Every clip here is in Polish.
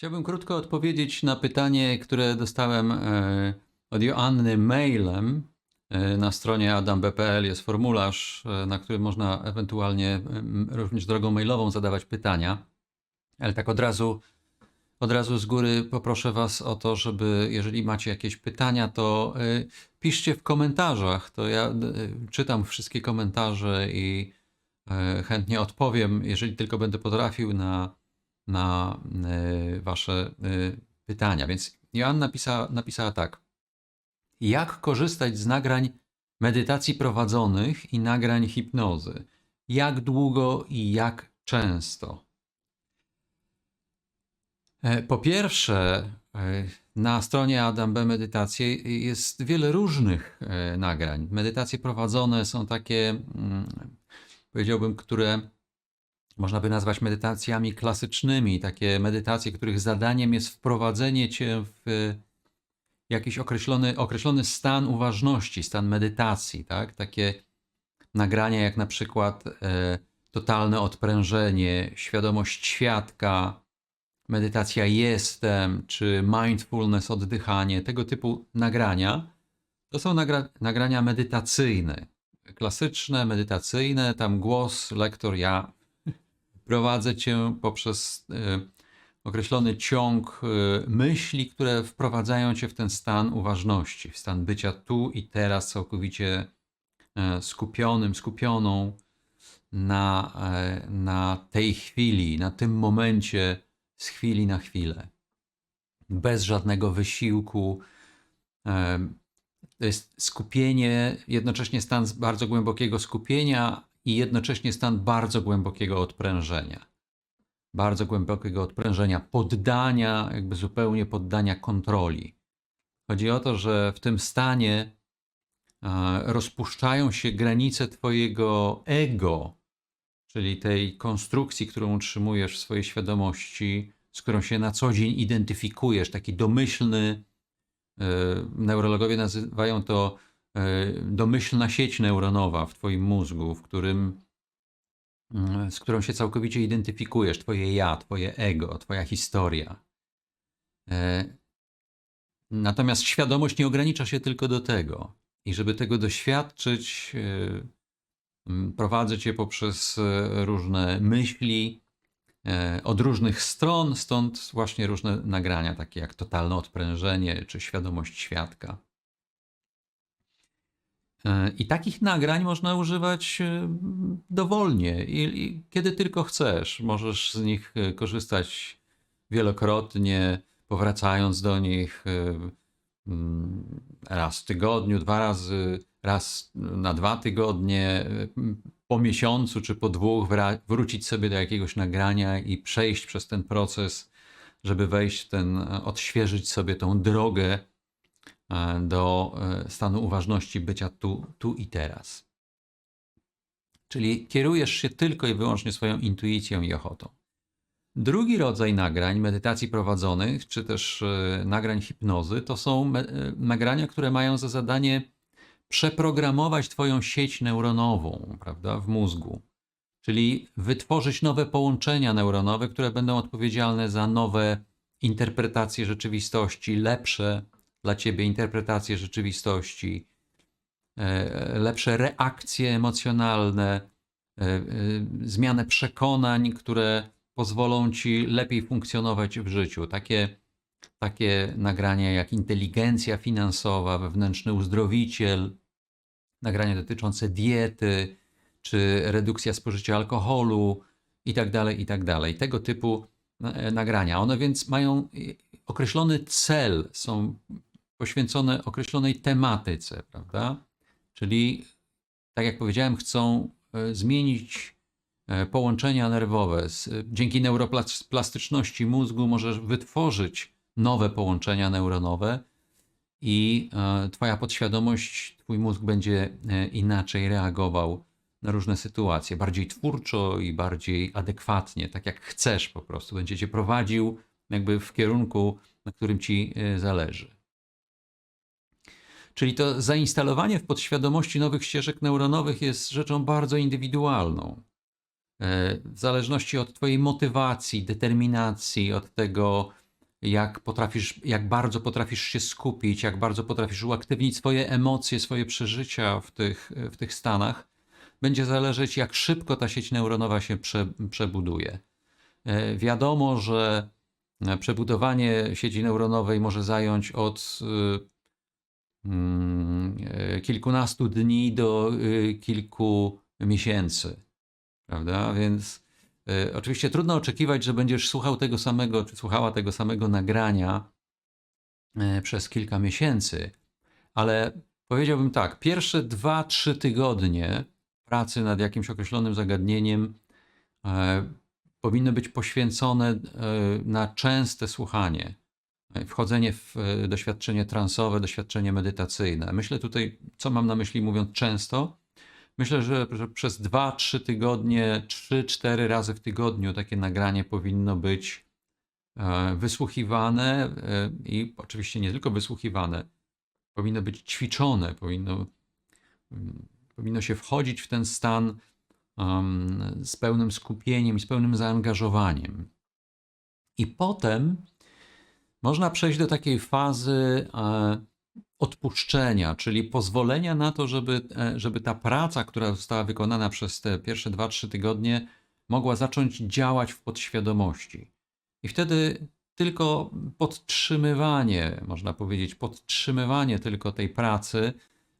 Chciałbym krótko odpowiedzieć na pytanie, które dostałem e, od Joanny mailem. E, Na stronie adamb.pl jest formularz, e, na którym można ewentualnie również drogą mailową zadawać pytania. Ale tak od razu, od razu z góry poproszę Was o to, żeby jeżeli macie jakieś pytania, to piszcie w komentarzach. To ja czytam wszystkie komentarze i chętnie odpowiem, jeżeli tylko będę potrafił na, na e, Wasze e, pytania. Więc Joanna napisała, tak. Jak korzystać z nagrań medytacji prowadzonych i nagrań hipnozy? Jak długo i jak często? E, Po pierwsze, na stronie Adam B Medytacje jest wiele różnych nagrań. Medytacje prowadzone są takie, mm, powiedziałbym, które można by nazwać medytacjami klasycznymi, takie medytacje, których zadaniem jest wprowadzenie cię w jakiś określony, określony stan uważności, stan medytacji, tak? Takie nagrania jak na przykład e, totalne odprężenie, świadomość świadka, medytacja jestem, czy mindfulness, oddychanie, tego typu nagrania, to są nagra nagrania medytacyjne. Klasyczne, medytacyjne, tam głos, lektor, ja prowadzę cię poprzez e, określony ciąg e, myśli, które wprowadzają cię w ten stan uważności, w stan bycia tu i teraz, całkowicie e, skupionym, skupioną na, na tej chwili, na tym momencie, z chwili na chwilę. Bez żadnego wysiłku. To jest skupienie, jednocześnie stan bardzo głębokiego skupienia i jednocześnie stan bardzo głębokiego odprężenia. Bardzo głębokiego odprężenia, poddania, jakby zupełnie poddania kontroli. Chodzi o to, że w tym stanie e, rozpuszczają się granice Twojego ego, czyli tej konstrukcji, którą utrzymujesz w swojej świadomości, z którą się na co dzień identyfikujesz, taki domyślny, e, neurologowie nazywają to domyślna sieć neuronowa w Twoim mózgu, w którym, mm, z którą się całkowicie identyfikujesz, Twoje ja, Twoje ego, Twoja historia. E, Natomiast świadomość nie ogranicza się tylko do tego. I żeby tego doświadczyć, e, m, prowadzę cię poprzez e, różne myśli e, od różnych stron, stąd właśnie różne nagrania, takie jak totalne odprężenie czy świadomość świadka. E, I takich nagrań można używać e, dowolnie, i, kiedy tylko chcesz. Możesz z nich e, korzystać wielokrotnie, powracając do nich mm, raz w tygodniu, dwa razy, raz na dwa tygodnie, po miesiącu czy po dwóch wrócić sobie do jakiegoś nagrania i przejść przez ten proces, żeby wejść w ten, odświeżyć sobie tą drogę do e, stanu uważności bycia tu, tu i teraz. Czyli kierujesz się tylko i wyłącznie swoją intuicją i ochotą. Drugi rodzaj nagrań, medytacji prowadzonych, czy też e, nagrań hipnozy, to są e, nagrania, które mają za zadanie przeprogramować Twoją sieć neuronową, prawda, w mózgu. Czyli wytworzyć nowe połączenia neuronowe, które będą odpowiedzialne za nowe interpretacje rzeczywistości, lepsze dla Ciebie interpretacje rzeczywistości, e, lepsze reakcje emocjonalne, e, e, zmianę przekonań, które pozwolą Ci lepiej funkcjonować w życiu. Takie, takie nagrania jak inteligencja finansowa, wewnętrzny uzdrowiciel, nagrania dotyczące diety, czy redukcja spożycia alkoholu i tak dalej, i tak. Tego typu nagrania. One więc mają określony cel, są poświęcone określonej tematyce, prawda? Czyli, tak jak powiedziałem, chcą e, zmienić e, połączenia nerwowe. Z- Dzięki neuroplastyczności mózgu możesz wytworzyć nowe połączenia neuronowe i e, Twoja podświadomość, Twój mózg będzie e, inaczej reagował na różne sytuacje, bardziej twórczo i bardziej adekwatnie, tak jak chcesz po prostu. Będzie Cię prowadził jakby w kierunku, na którym Ci e, zależy. Czyli to zainstalowanie w podświadomości nowych ścieżek neuronowych jest rzeczą bardzo indywidualną. E, W zależności od Twojej motywacji, determinacji, od tego, jak potrafisz, jak bardzo potrafisz się skupić, jak bardzo potrafisz uaktywnić swoje emocje, swoje przeżycia w tych, w tych stanach, będzie zależeć, jak szybko ta sieć neuronowa się prze, przebuduje. E, Wiadomo, że e, przebudowanie sieci neuronowej może zająć od y, kilkunastu dni do y, kilku miesięcy, prawda? Więc e, oczywiście trudno oczekiwać, że będziesz słuchał tego samego, czy słuchała tego samego nagrania e, przez kilka miesięcy, ale powiedziałbym tak, pierwsze 2-3 tygodnie pracy nad jakimś określonym zagadnieniem e, powinny być poświęcone e, na częste słuchanie, e, wchodzenie w e, doświadczenie transowe, doświadczenie medytacyjne. Myślę tutaj, co mam na myśli mówiąc często? Myślę, że, że przez 2-3 tygodnie, 3-4 razy w tygodniu takie nagranie powinno być e, wysłuchiwane e, i oczywiście nie tylko wysłuchiwane, powinno być ćwiczone, powinno, mm, powinno się wchodzić w ten stan um, z pełnym skupieniem z pełnym zaangażowaniem. I potem można przejść do takiej fazy e, odpuszczenia, czyli pozwolenia na to, żeby, e, żeby ta praca, która została wykonana przez te pierwsze 2-3 tygodnie, mogła zacząć działać w podświadomości. I wtedy tylko podtrzymywanie, można powiedzieć, podtrzymywanie tylko tej pracy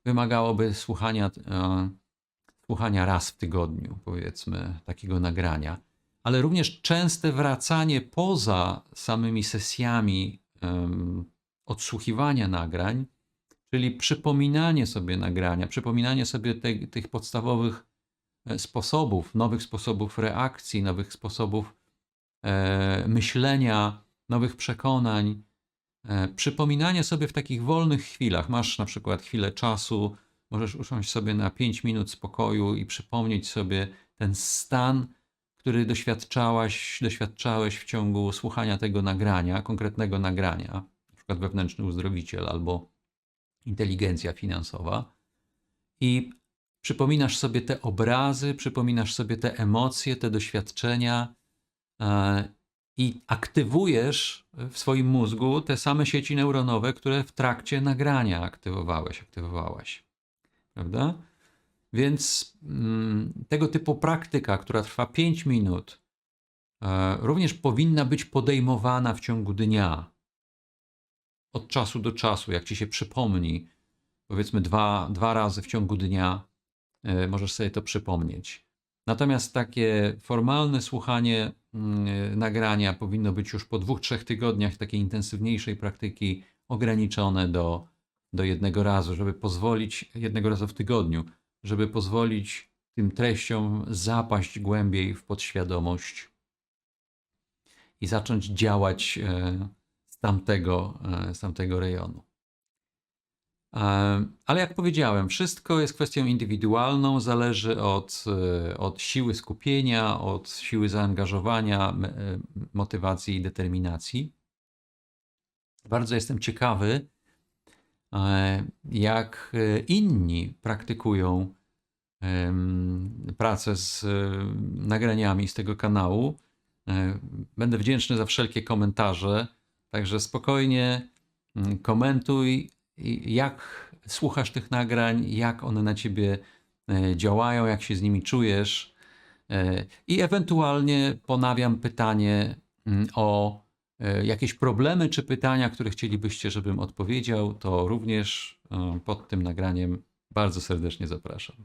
wymagałoby słuchania, e, słuchania raz w tygodniu, powiedzmy, takiego nagrania, ale również częste wracanie poza samymi sesjami em, odsłuchiwania nagrań, czyli przypominanie sobie nagrania, przypominanie sobie te, tych podstawowych e, sposobów, nowych sposobów reakcji, nowych sposobów e, myślenia, nowych przekonań. E, przypominanie sobie w takich wolnych chwilach. Masz na przykład chwilę czasu, możesz usiąść sobie na 5 minut spokoju i przypomnieć sobie ten stan, który doświadczałaś, doświadczałeś w ciągu słuchania tego nagrania, konkretnego nagrania, na przykład wewnętrzny uzdrowiciel albo inteligencja finansowa. I przypominasz sobie te obrazy, przypominasz sobie te emocje, te doświadczenia e, i aktywujesz w swoim mózgu te same sieci neuronowe, które w trakcie nagrania aktywowałeś, aktywowałaś. Prawda? Więc mm, tego typu praktyka, która trwa 5 minut, e, również powinna być podejmowana w ciągu dnia. Od czasu do czasu, jak ci się przypomni, powiedzmy dwa, dwa razy w ciągu dnia, e, możesz sobie to przypomnieć. Natomiast takie formalne słuchanie mm, nagrania powinno być już po dwóch, trzech tygodniach takiej intensywniejszej praktyki ograniczone do, do jednego razu, żeby pozwolić, jednego razu w tygodniu, żeby pozwolić tym treściom zapaść głębiej w podświadomość i zacząć działać e, z tamtego, e, z tamtego rejonu. E, Ale jak powiedziałem, wszystko jest kwestią indywidualną, zależy od, od siły skupienia, od siły zaangażowania, motywacji i determinacji. Bardzo jestem ciekawy, jak e, inni praktykują pracę z e, nagraniami z tego kanału. E, Będę wdzięczny za wszelkie komentarze, także spokojnie mm, komentuj, jak słuchasz tych nagrań, jak one na ciebie działają, jak się z nimi czujesz. I ewentualnie ponawiam pytanie mm, o jakieś problemy czy pytania, które chcielibyście, żebym odpowiedział, to również e, pod tym nagraniem bardzo serdecznie zapraszam.